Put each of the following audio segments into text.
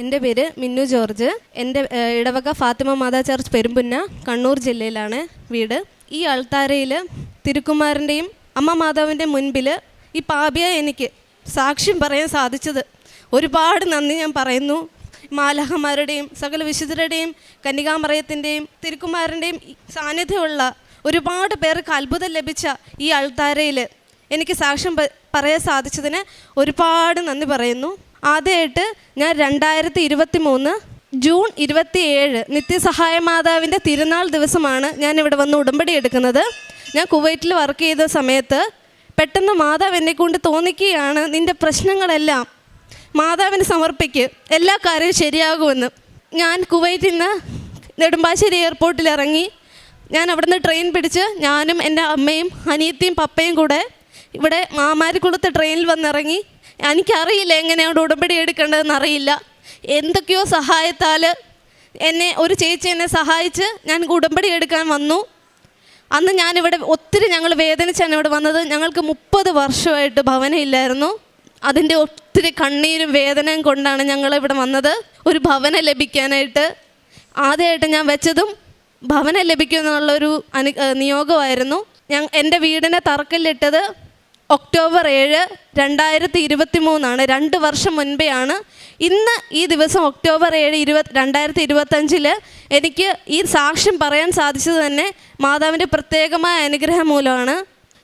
എന്റെ പേര് മിന്നു ജോർജ്. എന്റെ ഇടവക ഫാത്തിമ മാതാ ചർച്ച് പെരുമ്പുന്ന കണ്ണൂർ ജില്ലയിലാണ് വീട്. ഈ അൾത്താരയിൽ തിരുക്കുമാരന്റെയും അമ്മ മാതാവിന്റെ മുൻപിൽ ഈ പാപിയ എനിക്ക് സാക്ഷ്യം പറയാൻ സാധിച്ചത്. ഒരുപാട് നന്ദി ഞാൻ പറയുന്നു. മാലഹമാരുടെയും സകല വിശുദ്ധരുടെയും കന്യകാമറയത്തിന്റെയും തിരുക്കുമാരന്റെയും സാന്നിധ്യമുള്ള ഒരുപാട് പേർക്ക് അത്ഭുതം ലഭിച്ച ഈ അൾത്താരയിൽ എനിക്ക് സാക്ഷ്യം പറയാൻ സാധിച്ചതിന് ഒരുപാട് നന്ദി പറയുന്നു. ആദ്യമായിട്ട് ഞാൻ രണ്ടായിരത്തി ഇരുപത്തി മൂന്ന് ജൂൺ ഇരുപത്തി ഏഴ് നിത്യസഹായ മാതാവിന്റെ തിരുനാൾ ദിവസമാണ് ഞാൻ ഇവിടെ വന്ന് ഉടമ്പടി എടുക്കുന്നത്. ഞാൻ കുവൈറ്റിൽ വർക്ക് ചെയ്ത സമയത്ത് പെട്ടെന്ന് മാതാവ് എന്നെ കൊണ്ട് തോന്നിക്കുകയാണ് നിന്റെ പ്രശ്നങ്ങളെല്ലാം മാതാവിന് സമർപ്പിക്ക് എല്ലാ കാര്യവും ശരിയാകുമെന്ന്. ഞാൻ കുവൈറ്റിൽ നിന്ന് നെടുമ്പാശ്ശേരി എയർപോർട്ടിൽ ഇറങ്ങി. ഞാൻ അവിടുന്ന് ട്രെയിൻ പിടിച്ച് ഞാനും എന്റെ അമ്മയും അനിയത്തിയും പപ്പയും കൂടെ ഇവിടെ മാമാരിക്കുളത്ത് ട്രെയിനിൽ വന്നിറങ്ങി. എനിക്കറിയില്ല എങ്ങനെയാണ് ഉടമ്പടി എടുക്കേണ്ടതെന്ന് അറിയില്ല. എന്തൊക്കെയോ സഹായത്താൽ എന്നെ ഒരു ചേച്ചി എന്നെ സഹായിച്ച് ഞാൻ ഉടമ്പടി എടുക്കാൻ വന്നു. അന്ന് ഞാനിവിടെ ഒത്തിരി ഞങ്ങൾ വേദനിച്ചാണ് ഇവിടെ വന്നത്. ഞങ്ങൾക്ക് മുപ്പത് വർഷമായിട്ട് ഭവനമില്ലായിരുന്നു. അതിന്റെ ഒത്തിരി കണ്ണീരും വേദനയും കൊണ്ടാണ് ഞങ്ങൾ ഇവിടെ വന്നത്. ഒരു ഭവനം ലഭിക്കാനായിട്ട്. ആദ്യമായിട്ട് ഞാൻ വെച്ചതും ഭവനം ലഭിക്കുമെന്നുള്ളൊരു അനു നിയോഗമായിരുന്നു. ഞാൻ എന്റെ വീടിനെ തറക്കല്ലിട്ടത് ഒക്ടോബർ ഏഴ് രണ്ടായിരത്തി ഇരുപത്തി മൂന്നാണ് രണ്ട് വർഷം മുൻപെയാണ് ഇന്ന് ഈ ദിവസം ഒക്ടോബർ ഏഴ് ഇരുപത് രണ്ടായിരത്തി ഇരുപത്തഞ്ചിൽ എനിക്ക് ഈ സാക്ഷ്യം പറയാൻ സാധിച്ചത് തന്നെ മാതാവിന്റെ പ്രത്യേകമായ അനുഗ്രഹം മൂലമാണ്.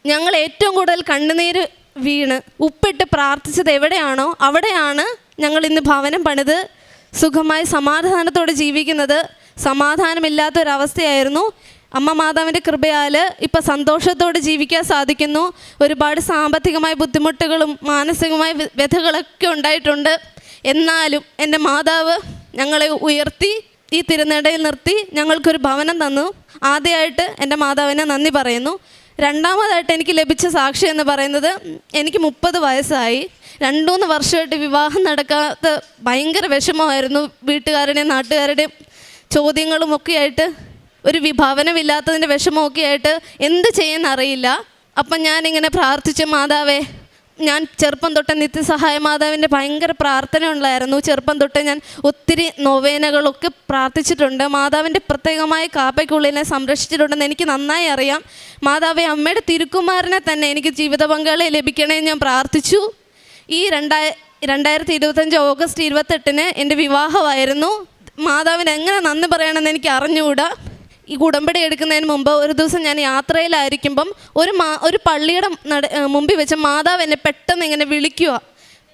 ഞങ്ങൾ ഏറ്റവും കൂടുതൽ കണ്ണുനീര് വീണ് ഉപ്പിട്ട് പ്രാർത്ഥിച്ചത് എവിടെയാണോ അവിടെയാണ് ഞങ്ങൾ ഇന്ന് ഭവനം പണിത് സുഖമായി സമാധാനത്തോടെ ജീവിക്കുന്നത്. സമാധാനമില്ലാത്തൊരവസ്ഥയായിരുന്നു അമ്മ മാതാവിന്റെ കൃപയാൽ ഇപ്പം സന്തോഷത്തോടെ ജീവിക്കാൻ സാധിക്കുന്നു. ഒരുപാട് സാമ്പത്തികമായ ബുദ്ധിമുട്ടുകളും മാനസികമായ വ്യ- വ്യഥകളൊക്കെ ഉണ്ടായിട്ടുണ്ട്. എന്നാലും എന്റെ മാതാവ് ഞങ്ങളെ ഉയർത്തി ഈ തിരുനടയിൽ നിർത്തി ഞങ്ങൾക്കൊരു ഭവനം തന്നു. ആദ്യമായിട്ട് എന്റെ മാതാവിനെ നന്ദി പറയുന്നു. രണ്ടാമതായിട്ട് എനിക്ക് ലഭിച്ച സാക്ഷി എന്ന് പറയുന്നത് എനിക്ക് മുപ്പത് വയസ്സായി. രണ്ടൂന്ന് വർഷമായിട്ട് വിവാഹം നടക്കാത്ത ഭയങ്കര വിഷമമായിരുന്നു വീട്ടുകാരുടെയും നാട്ടുകാരുടെയും ചോദ്യങ്ങളും ഒക്കെ ആയിട്ട് ഒരു വിഭാവനമില്ലാത്തതിന്റെ വിഷമമൊക്കെ ആയിട്ട് എന്ത് ചെയ്യുന്നറിയില്ല. അപ്പം ഞാനിങ്ങനെ പ്രാർത്ഥിച്ച് മാതാവേ ഞാൻ ചെറുപ്പം തൊട്ട് നിത്യസഹായ മാതാവിന്റെ ഭയങ്കര പ്രാർത്ഥന ഉണ്ടായിരുന്നു ചെറുപ്പം തൊട്ട് ഞാൻ ഒത്തിരി നൊവേനകളൊക്കെ പ്രാർത്ഥിച്ചിട്ടുണ്ട്. മാതാവിന്റെ പ്രത്യേകമായ കാപ്പയ്ക്കുള്ളിനെ സംരക്ഷിച്ചിട്ടുണ്ടെന്ന് എനിക്ക് നന്നായി അറിയാം. മാതാവെ അമ്മയുടെ തിരുക്കുമാരനെ തന്നെ എനിക്ക് ജീവിത പങ്കാളിയെ ലഭിക്കണേ ഞാൻ പ്രാർത്ഥിച്ചു. ഈ രണ്ടായ രണ്ടായിരത്തി ഇരുപത്തഞ്ച് ഓഗസ്റ്റ് ഇരുപത്തെട്ടിന് എന്റെ വിവാഹമായിരുന്നു. മാതാവിന് എങ്ങനെ നന്ദി പറയണമെന്ന് എനിക്ക് അറിഞ്ഞുകൂടാ? ഈ ഉടമ്പടി എടുക്കുന്നതിന് മുമ്പ് ഒരു ദിവസം ഞാൻ യാത്രയിലായിരിക്കുമ്പം ഒരു മാ ഒരു പള്ളിയുടെ നട മുമ്പിൽ വെച്ച് മാതാവ് എന്നെ പെട്ടെന്ന് ഇങ്ങനെ വിളിക്കുക.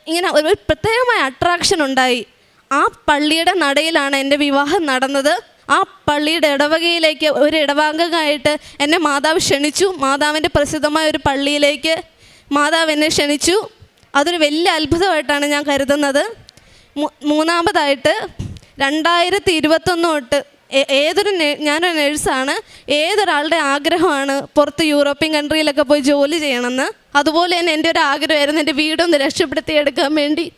ഇങ്ങനെ ഒരു പ്രത്യേകമായ അട്രാക്ഷൻ ഉണ്ടായി. ആ പള്ളിയുടെ നടയിലാണ് എന്റെ വിവാഹം നടന്നത്. ആ പള്ളിയുടെ ഇടവകയിലേക്ക് ഒരു ഇടവാംഗമായിട്ട് എന്നെ മാതാവ് ക്ഷണിച്ചു. മാതാവിന്റെ പ്രസിദ്ധമായ ഒരു പള്ളിയിലേക്ക് മാതാവ് എന്നെ ക്ഷണിച്ചു. അതൊരു വലിയ അത്ഭുതമായിട്ടാണ് ഞാൻ കരുതുന്നത്. മൂന്നാമതായിട്ട് രണ്ടായിരത്തി ഇരുപത്തൊന്ന് തൊട്ട് ഏതൊരു ഞാനൊരു നേഴ്സാണ്. ഏതൊരാളുടെ ആഗ്രഹമാണ് പുറത്ത് യൂറോപ്യൻ കൺട്രിയിലൊക്കെ പോയി ജോലി ചെയ്യണമെന്ന്? അതുപോലെ തന്നെ എന്റെ ഒരു ആഗ്രഹമായിരുന്നു എന്റെ വീടൊന്ന് രക്ഷപ്പെടുത്തി എടുക്കാൻ വേണ്ടി.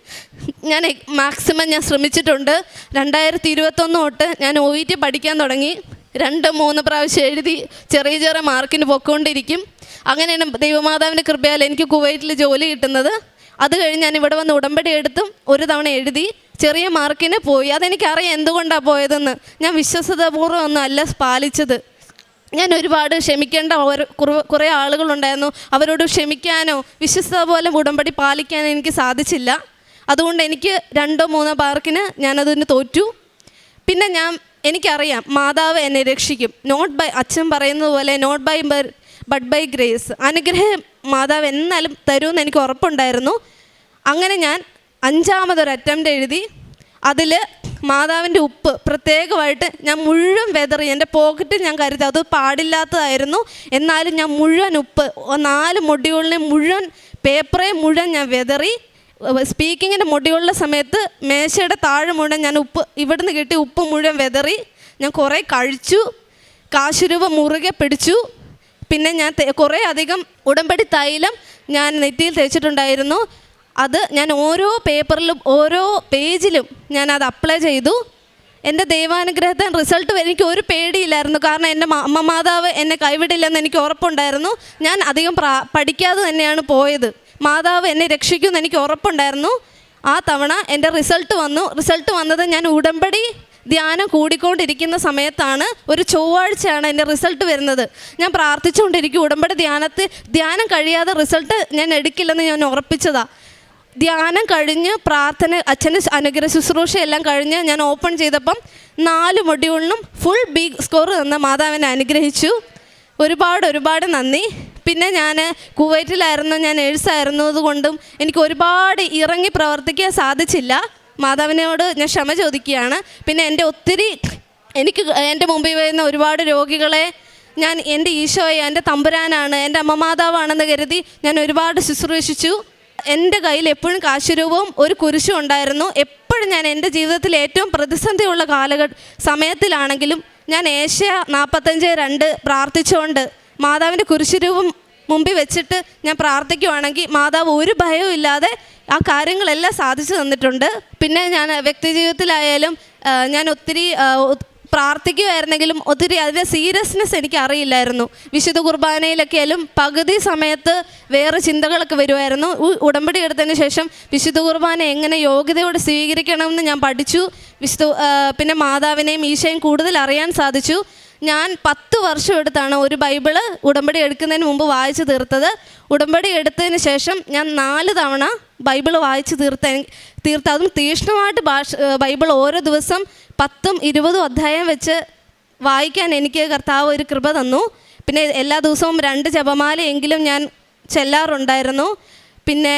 ഞാൻ മാക്സിമം ഞാൻ ശ്രമിച്ചിട്ടുണ്ട്. രണ്ടായിരത്തി ഇരുപത്തൊന്ന് തൊട്ട് ഞാൻ ഒ ഇ ടി പഠിക്കാൻ തുടങ്ങി. രണ്ട് മൂന്ന് പ്രാവശ്യം എഴുതി ചെറിയ ചെറിയ മാർക്കിന് പൊക്കോണ്ടിരിക്കും. അങ്ങനെയാണ് ദൈവമാതാവിന്റെ കൃപയാൽ എനിക്ക് കുവൈറ്റിൽ ജോലി കിട്ടുന്നത്. അത് കഴിഞ്ഞ് ഞാൻ ഇവിടെ വന്ന് ഉടമ്പടി എടുത്തും ഒരു തവണ എഴുതി. ചെറിയ മാർക്കിന് പോയി. അതെനിക്കറിയാം എന്തുകൊണ്ടാണ് പോയതെന്ന്. ഞാൻ വിശ്വസതപൂർവം ഒന്നും അല്ല പാലിച്ചത്. ഞാൻ ഒരുപാട് ക്ഷമിക്കേണ്ട കുറു- ആളുകളുണ്ടായിരുന്നു. അവരോട് ക്ഷമിക്കാനോ വിശ്വസത പോലെ ഉടമ്പടി പാലിക്കാനോ എനിക്ക് സാധിച്ചില്ല. അതുകൊണ്ട് എനിക്ക് രണ്ടോ മൂന്നോ മാർക്കിന് ഞാനതിന് തോറ്റു. പിന്നെ ഞാൻ എനിക്കറിയാം മാതാവ് എന്നെ രക്ഷിക്കും. നോട്ട് ബൈ അച്ഛൻ പറയുന്നത് പോലെ not by but by grace അനുഗ്രഹം മാതാവ് എന്നാലും തരുമെന്ന് എനിക്ക് ഉറപ്പുണ്ടായിരുന്നു. അങ്ങനെ ഞാൻ അഞ്ചാമതൊരു അറ്റംപ്റ്റ് എഴുതി അതിൽ മാതാവിന്റെ ഉപ്പ് പ്രത്യേകമായിട്ട് ഞാൻ മുഴുവൻ വെതറി എന്റെ പോക്കറ്റിൽ ഞാൻ കരുതി അത് പാടില്ലാത്തതായിരുന്നു. എന്നാലും ഞാൻ മുഴുവൻ ഉപ്പ് നാല് മൊഡ്യൂളിനെ മുഴുവൻ പേപ്പറെ മുഴുവൻ ഞാൻ വെതറി. സ്പീക്കിങ്ങിന്റെ മൊഡ്യൂളിന്റെ സമയത്ത് മേശയുടെ താഴെ മുഴുവൻ ഞാൻ ഉപ്പ് ഇവിടുന്ന് കിട്ടി ഉപ്പ് മുഴുവൻ വെതറി. ഞാൻ കുറേ കഴിച്ചു കാശുരൂപ മുറുകെ പിടിച്ചു. പിന്നെ ഞാൻ കുറേ അധികം ഉടമ്പടി തൈലം ഞാൻ നെറ്റിയിൽ തേച്ചിട്ടുണ്ടായിരുന്നു. അത് ഞാൻ ഓരോ പേപ്പറിലും ഓരോ പേജിലും ഞാൻ അത് അപ്ലൈ ചെയ്തു. എന്റെ ദൈവാനുഗ്രഹത്തിന് റിസൾട്ട് എനിക്ക് ഒരു പേടിയില്ലായിരുന്നു. കാരണം എന്റെ അമ്മ മാതാവ് എന്നെ കൈവിടില്ലെന്ന് എനിക്ക് ഉറപ്പുണ്ടായിരുന്നു. ഞാൻ അധികം പഠിക്കാതെ തന്നെയാണ് പോയത്. മാതാവ് എന്നെ രക്ഷിക്കുമെന്ന് എനിക്ക് ഉറപ്പുണ്ടായിരുന്നു. ആ തവണ എന്റെ റിസൾട്ട് വന്നു. റിസൾട്ട് വന്നത് ഞാൻ ഉടമ്പടി ധ്യാനം കൂടിക്കൊണ്ടിരിക്കുന്ന സമയത്താണ്. ഒരു ചൊവ്വാഴ്ചയാണ് എന്റെ റിസൾട്ട് വരുന്നത്. ഞാൻ പ്രാർത്ഥിച്ചുകൊണ്ടിരിക്കും. ഉടമ്പടി ധ്യാനത്തിൽ ധ്യാനം കഴിയാതെ റിസൾട്ട് ഞാൻ എടുക്കില്ലെന്ന് ഞാൻ ഉറപ്പിച്ചതാണ് ധ്യാനം കഴിഞ്ഞ് പ്രാർത്ഥന അച്ഛന്റെ അനുഗ്രഹ ശുശ്രൂഷ എല്ലാം കഴിഞ്ഞ് ഞാൻ ഓപ്പൺ ചെയ്തപ്പം നാല് മൊഡ്യൂളിനും ഫുൾ ബി സ്കോർ തന്ന മാതാവിനെ അനുഗ്രഹിച്ചു. ഒരുപാട് ഒരുപാട് നന്ദി. പിന്നെ ഞാൻ കുവൈറ്റിലായിരുന്നു ഞാൻ എഴുസായിരുന്നു അതുകൊണ്ടും എനിക്ക് ഒരുപാട് ഇറങ്ങി പ്രവർത്തിക്കാൻ സാധിച്ചില്ല. മാതാവിനോട് ഞാൻ ക്ഷമ ചോദിക്കുകയാണ്. പിന്നെ എന്റെ ഒത്തിരി എനിക്ക് എന്റെ മുമ്പിൽ വരുന്ന ഒരുപാട് രോഗികളെ ഞാൻ എന്റെ ഈശോയെ എന്റെ തമ്പുരാനാണ് എന്റെ അമ്മമാതാവാണെന്ന് കരുതി ഞാൻ ഒരുപാട് ശുശ്രൂഷിച്ചു. എന്റെ കയ്യിൽ എപ്പോഴും കാശുരൂപവും ഒരു കുരിശും ഉണ്ടായിരുന്നു. എപ്പോഴും ഞാൻ എന്റെ ജീവിതത്തിൽ ഏറ്റവും പ്രതിസന്ധിയുള്ള കാലഘട്ട സമയത്തിലാണെങ്കിലും ഞാൻ ഏഷ്യ നാൽപ്പത്തഞ്ച് രണ്ട് പ്രാർത്ഥിച്ചുകൊണ്ട് മാതാവിന്റെ കുരിശുരൂപം മുമ്പിൽ വെച്ചിട്ട് ഞാൻ പ്രാർത്ഥിക്കുവാണെങ്കിൽ മാതാവ് ഒരു ഭയവും ഇല്ലാതെ ആ കാര്യങ്ങളെല്ലാം സാധിച്ചു തന്നിട്ടുണ്ട്. പിന്നെ ഞാൻ വ്യക്തി ജീവിതത്തിലായാലും ഞാൻ ഒത്തിരി പ്രാർത്ഥിക്കുമായിരുന്നെങ്കിലും ഒത്തിരി അതിന്റെ സീരിയസ്നെസ് എനിക്ക് അറിയില്ലായിരുന്നു വിശുദ്ധ കുർബാനയിലൊക്കെ ആയാലും പകുതി സമയത്ത് വേറെ ചിന്തകളൊക്കെ വരുമായിരുന്നു. ഉടമ്പടി എടുത്തതിന് ശേഷം വിശുദ്ധ കുർബാന എങ്ങനെ യോഗ്യതയോടെ സ്വീകരിക്കണമെന്ന് ഞാൻ പഠിച്ചു. വിശുദ്ധ പിന്നെ മാതാവിനെയും ഈശോയും കൂടുതൽ അറിയാൻ സാധിച്ചു. ഞാൻ പത്ത് വർഷം എടുത്താണ് ഒരു ബൈബിൾ ഉടമ്പടി എടുക്കുന്നതിന് മുമ്പ് വായിച്ചു തീർത്തത്. ഉടമ്പടി എടുത്തതിന് ശേഷം ഞാൻ നാല് തവണ ബൈബിൾ വായിച്ചു തീർത്ത തീർത്ത. അതും തീക്ഷ്ണമായിട്ട് ഭാഷ ബൈബിൾ ഓരോ ദിവസം പത്തും ഇരുപതും അധ്യായം വെച്ച് വായിക്കാൻ എനിക്ക് കർത്താവ് ഒരു കൃപ തന്നു. പിന്നെ എല്ലാ ദിവസവും രണ്ട് ജപമാലയെങ്കിലും ഞാൻ ചെല്ലാറുണ്ടായിരുന്നു. പിന്നെ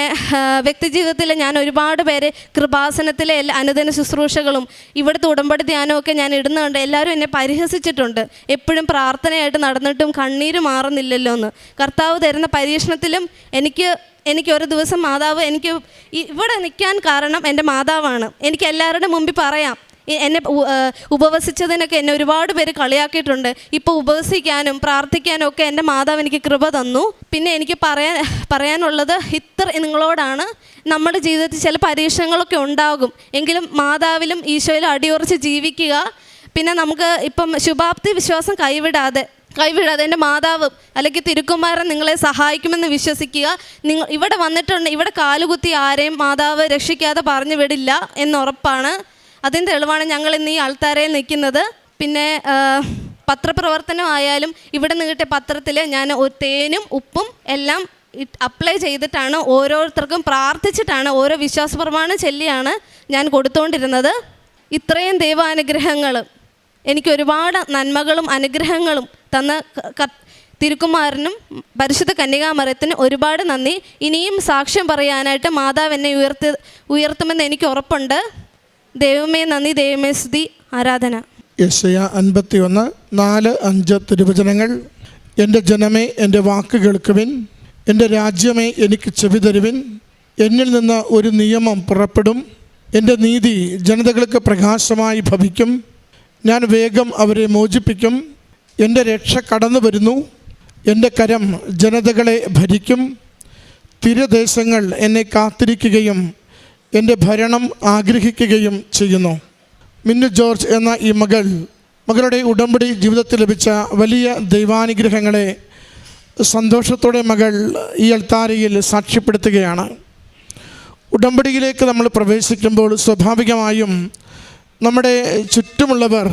വ്യക്തി വ്യക്തിജീവിതത്തിൽ ഞാൻ ഒരുപാട് പേരെ കൃപാസനത്തിലെ എല്ലാ അനുദിന ശുശ്രൂഷകളും ഇവിടുത്തെ ഉടമ്പടി ധ്യാനമൊക്കെ ഞാൻ ഇടുന്നുണ്ട് എല്ലാവരും എന്നെ പരിഹസിച്ചിട്ടുണ്ട്. എപ്പോഴും പ്രാർത്ഥനയായിട്ട് നടന്നിട്ടും കണ്ണീര് മാറുന്നില്ലല്ലോ എന്ന് കർത്താവ് തരുന്ന പരീക്ഷണത്തിലും എനിക്ക് എനിക്ക് ഒരു ദിവസം മാതാവ് എനിക്ക് ഇവിടെ നിൽക്കാൻ കാരണം എന്റെ മാതാവാണ്. എനിക്ക് എല്ലാവരുടെ മുമ്പിൽ പറയാം. എന്നെ ഉപവസിച്ചതിനൊക്കെ എന്നെ ഒരുപാട് പേര് കളിയാക്കിയിട്ടുണ്ട്. ഇപ്പോൾ ഉപവസിക്കാനും പ്രാർത്ഥിക്കാനും ഒക്കെ എന്റെ മാതാവ് എനിക്ക് കൃപ തന്നു. പിന്നെ എനിക്ക് പറയാൻ പറയാനുള്ളത് ഇത്ര നിങ്ങളോടാണ്. നമ്മുടെ ജീവിതത്തിൽ ചില പരീക്ഷണങ്ങളൊക്കെ ഉണ്ടാകും. എങ്കിലും മാതാവിലും ഈശോയിലും അടിയുറച്ച് ജീവിക്കുക. പിന്നെ നമുക്ക് ഇപ്പം ശുഭാപ്തി വിശ്വാസം കൈവിടാതെ കൈവിടാതെ എന്റെ മാതാവ് അല്ലെങ്കിൽ തിരുക്കുമാരൻ നിങ്ങളെ സഹായിക്കുമെന്ന് വിശ്വസിക്കുക. നിങ്ങൾ ഇവിടെ വന്നിട്ടുണ്ട് ഇവിടെ കാലുകുത്തി ആരെയും മാതാവ് രക്ഷിക്കാതെ പറഞ്ഞു വിടില്ല എന്നുറപ്പാണ് അതിന്റെ തെളിവാണ് ഞങ്ങൾ ഇന്ന് ഈ ആൾത്താരെ നിൽക്കുന്നത്. പിന്നെ പത്രപ്രവർത്തനമായാലും ഇവിടെ നിന്ന് കിട്ടിയ പത്രത്തിൽ ഞാൻ തേനും ഉപ്പും എല്ലാം അപ്ലൈ ചെയ്തിട്ടാണ് ഓരോരുത്തർക്കും പ്രാർത്ഥിച്ചിട്ടാണ് ഓരോ വിശ്വാസ പ്രമാണ ചെല്ലിയാണ് ഞാൻ കൊടുത്തുകൊണ്ടിരുന്നത് ഇത്രയും ദൈവാനുഗ്രഹങ്ങൾ എനിക്ക് ഒരുപാട് നന്മകളും അനുഗ്രഹങ്ങളും തന്ന തിരുക്കുമാറിനും പരിശുദ്ധ കന്യകാമരത്തിനും ഒരുപാട് നന്ദി. ഇനിയും സാക്ഷ്യം പറയാനായിട്ട് മാതാവ് എന്നെ ഉയർത്തി ഉയർത്തുമെന്ന് എനിക്ക് ഉറപ്പുണ്ട്. ദൈവമേ നന്ദി ദൈവമേ സ്തുതി ആരാധന. യശയ അൻപത്തി ഒന്ന് നാല് അഞ്ച് തിരുവചനങ്ങൾ. എന്റെ ജനമേ എന്റെ വാക്ക് കേൾക്കുവിൻ. എന്റെ രാജ്യമേ എനിക്ക് ചെവി തരുവിൻ. എന്നിൽ നിന്ന് ഒരു നിയമം പുറപ്പെടും. എന്റെ നീതി ജനതകൾക്ക് പ്രകാശമായി ഭവിക്കും. ഞാൻ വേഗം അവരെ മോചിപ്പിക്കും. എന്റെ രക്ഷ കടന്നു വരുന്നു. എന്റെ കരം ജനതകളെ ഭരിക്കും. തീരദേശങ്ങൾ എന്നെ കാത്തിരിക്കുകയും എന്റെ ഭരണം ആഗ്രഹിക്കുകയും ചെയ്യുന്നു. മിന്നു ജോർജ് എന്ന ഈ മകൾ മകളുടെ ഉടമ്പടി ജീവിതത്തിൽ ലഭിച്ച വലിയ ദൈവാനുഗ്രഹങ്ങളെ സന്തോഷത്തോടെ മകൾ ഈ അൾത്താരയിൽ സാക്ഷ്യപ്പെടുത്തുകയാണ്. ഉടമ്പടിയിലേക്ക് നമ്മൾ പ്രവേശിക്കുമ്പോൾ സ്വാഭാവികമായും നമ്മുടെ ചുറ്റുമുള്ളവർ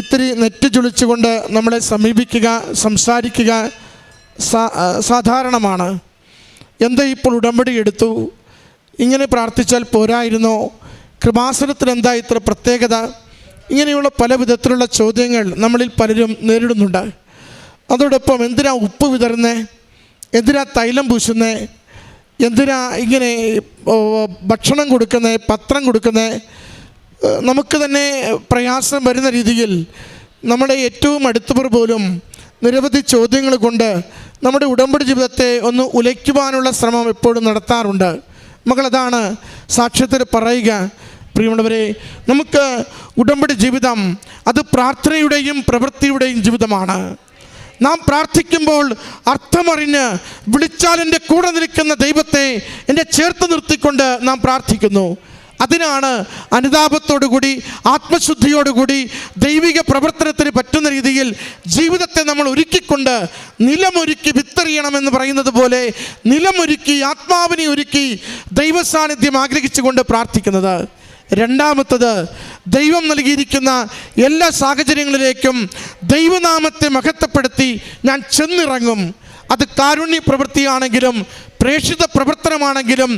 ഇത്തിരി നെറ്റ് ചുളിച്ചുകൊണ്ട് നമ്മളെ സമീപിക്കുക സംസാരിക്കുക സാധാരണമാണ്. എന്താ ഇപ്പോൾ ഉടമ്പടി എടുത്തു? ഇങ്ങനെ പ്രാർത്ഥിച്ചാൽ പോരായിരുന്നോ. കൃപാസനത്തിന് എന്താ ഇത്ര പ്രത്യേകത? ഇങ്ങനെയുള്ള പല വിധത്തിലുള്ള ചോദ്യങ്ങൾ നമ്മളിൽ പലരും നേരിടുന്നുണ്ട്. അതോടൊപ്പം എന്തിനാ ഉപ്പ് വിതറുന്നേ? എന്തിനാ തൈലം പൂശുന്നേ? എന്തിനാ ഇങ്ങനെ ഭക്ഷണം കൊടുക്കുന്നേ? പത്രം കൊടുക്കുന്നേ? നമുക്ക് തന്നെ പ്രയാസം വരുന്ന രീതിയിൽ നമ്മുടെ ഏറ്റവും അടുത്തവർ പോലും നിരവധി ചോദ്യങ്ങൾ കൊണ്ട് നമ്മുടെ ഉടമ്പടി ജീവിതത്തെ ഒന്ന് ഉലയ്ക്കുവാനുള്ള ശ്രമം എപ്പോഴും നടത്താറുണ്ട്. മകളതാണ് സാക്ഷ്യത്തിൽ പറയുക. പ്രിയമുള്ളവരെ നമുക്ക് ഉടമ്പടി ജീവിതം അത് പ്രാർത്ഥനയുടെയും പ്രവൃത്തിയുടെയും ജീവിതമാണ്. നാം പ്രാർത്ഥിക്കുമ്പോൾ അർത്ഥമറിഞ്ഞ് വിളിച്ചാൽ എന്റെ കൂടെ നിൽക്കുന്ന ദൈവത്തെ എന്റെ ചേർത്ത് നിർത്തിക്കൊണ്ട് നാം പ്രാർത്ഥിക്കുന്നു. അതിനാണ് അനുതാപത്തോടുകൂടി ആത്മശുദ്ധിയോടുകൂടി ദൈവിക പ്രവർത്തനത്തിന് പറ്റുന്ന രീതിയിൽ ജീവിതത്തെ നമ്മൾ ഒരുക്കിക്കൊണ്ട് നിലമൊരുക്കി വിത്തെറിയണമെന്ന് പറയുന്നത് പോലെ നിലമൊരുക്കി ആത്മാവിനെ ഒരുക്കി ദൈവസാന്നിധ്യം ആഗ്രഹിച്ചുകൊണ്ട് പ്രാർത്ഥിക്കുന്നത്. രണ്ടാമത്തത് ദൈവം നൽകിയിരിക്കുന്ന എല്ലാ സാഹചര്യങ്ങളിലേക്കും ദൈവനാമത്തെ മഹത്വപ്പെടുത്തി ഞാൻ ചെന്നിറങ്ങും. അത് കാരുണ്യ പ്രവൃത്തിയാണെങ്കിലും പ്രേക്ഷിത പ്രവർത്തനമാണെങ്കിലും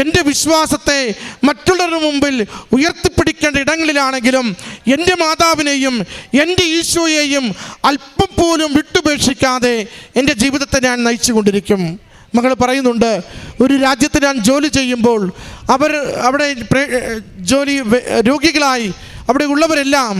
എന്റെ വിശ്വാസത്തെ മറ്റുള്ളവരുടെ മുമ്പിൽ ഉയർത്തിപ്പിടിക്കേണ്ട ഇടങ്ങളിലാണെങ്കിലും എന്റെ മാതാവിനെയും എന്റെ ഈശോയെയും അല്പം പോലും വിട്ടുപേക്ഷിക്കാതെ എന്റെ ജീവിതത്തെ ഞാൻ നയിച്ചു കൊണ്ടിരിക്കും മകൾ പറയുന്നുണ്ട് ഒരു രാജ്യത്ത് ഞാൻ ജോലി ചെയ്യുമ്പോൾ അവർ അവിടെ ജോലി രോഗികളായി അവിടെ ഉള്ളവരെല്ലാം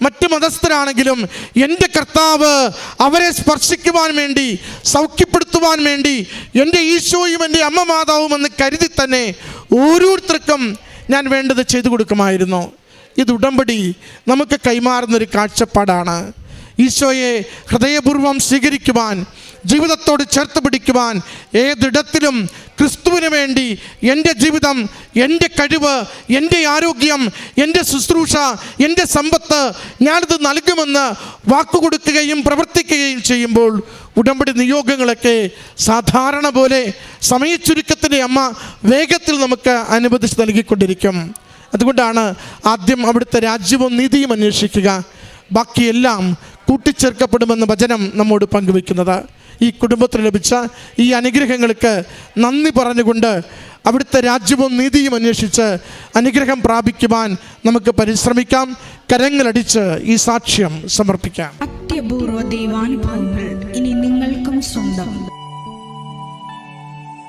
മറ്റ് മതസ്ഥരാണെങ്കിലും എന്റെ കർത്താവ് അവരെ സ്പർശിക്കുവാൻ വേണ്ടി സൗഖ്യപ്പെടുത്തുവാൻ വേണ്ടി എന്റെ ഈശോയും എന്റെ അമ്മ മാതാവും എന്ന് കരുതി തന്നെ ഓരോരുത്തർക്കും ഞാൻ വേണ്ടത് ചെയ്തു കൊടുക്കുമായിരുന്നു. ഇത് ഉടമ്പടി നമുക്ക് കൈമാറുന്നൊരു കാഴ്ചപ്പാടാണ്. ഈശോയെ ഹൃദയപൂർവം സ്വീകരിക്കുവാൻ ജീവിതത്തോട് ചേർത്ത് പിടിക്കുവാൻ ഏതിടത്തിലും ക്രിസ്തുവിന് വേണ്ടി എന്റെ ജീവിതം എന്റെ കഴിവ് എന്റെ ആരോഗ്യം എന്റെ ശുശ്രൂഷ എന്റെ സമ്പത്ത് ഞാനിത് നൽകുമെന്ന് വാക്കുകൊടുക്കുകയും പ്രവർത്തിക്കുകയും ചെയ്യുമ്പോൾ ഉടമ്പടി നിയോഗങ്ങളൊക്കെ സാധാരണ പോലെ സമയച്ചുരുക്കത്തിന്റെ അമ്മ വേഗത്തിൽ നമുക്ക് അനുവദിച്ച് നൽകിക്കൊണ്ടിരിക്കും. അതുകൊണ്ടാണ് ആദ്യം അവിടുത്തെ രാജ്യവും നീതിയും അന്വേഷിക്കുക. ബാക്കിയെല്ലാം കൂട്ടിച്ചേർക്കപ്പെടുമെന്ന വചനം നമ്മോട് പങ്കുവെക്കുന്നത് ഈ കുടുംബത്തിന് ലഭിച്ച ഈ അനുഗ്രഹങ്ങൾക്ക് നന്ദി പറഞ്ഞുകൊണ്ട് അവിടുത്തെ രാജ്യവും നീതിയും അന്വേഷിച്ച് അനുഗ്രഹം പ്രാപിക്കുവാൻ നമുക്ക് പരിശ്രമിക്കാം. കരങ്ങളടിച്ച് ഈ സാക്ഷ്യം സമർപ്പിക്കാം. അത്യപൂർവ ദൈവാനുഭവങ്ങൾ ഇനി നിങ്ങൾക്കും സ്വന്തം.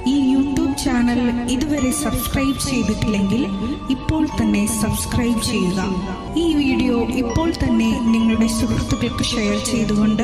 ഈ യൂട്യൂബ് ചാനൽ ഇതുവരെ സബ്സ്ക്രൈബ് ചെയ്തിട്ടില്ലെങ്കിൽ ഇപ്പോൾ തന്നെ സബ്സ്ക്രൈബ് ചെയ്യുക. ഈ വീഡിയോ ഇപ്പോൾ തന്നെ നിങ്ങളുടെ സുഹൃത്തുക്കൾക്ക് ഷെയർ ചെയ്തുകൊണ്ട്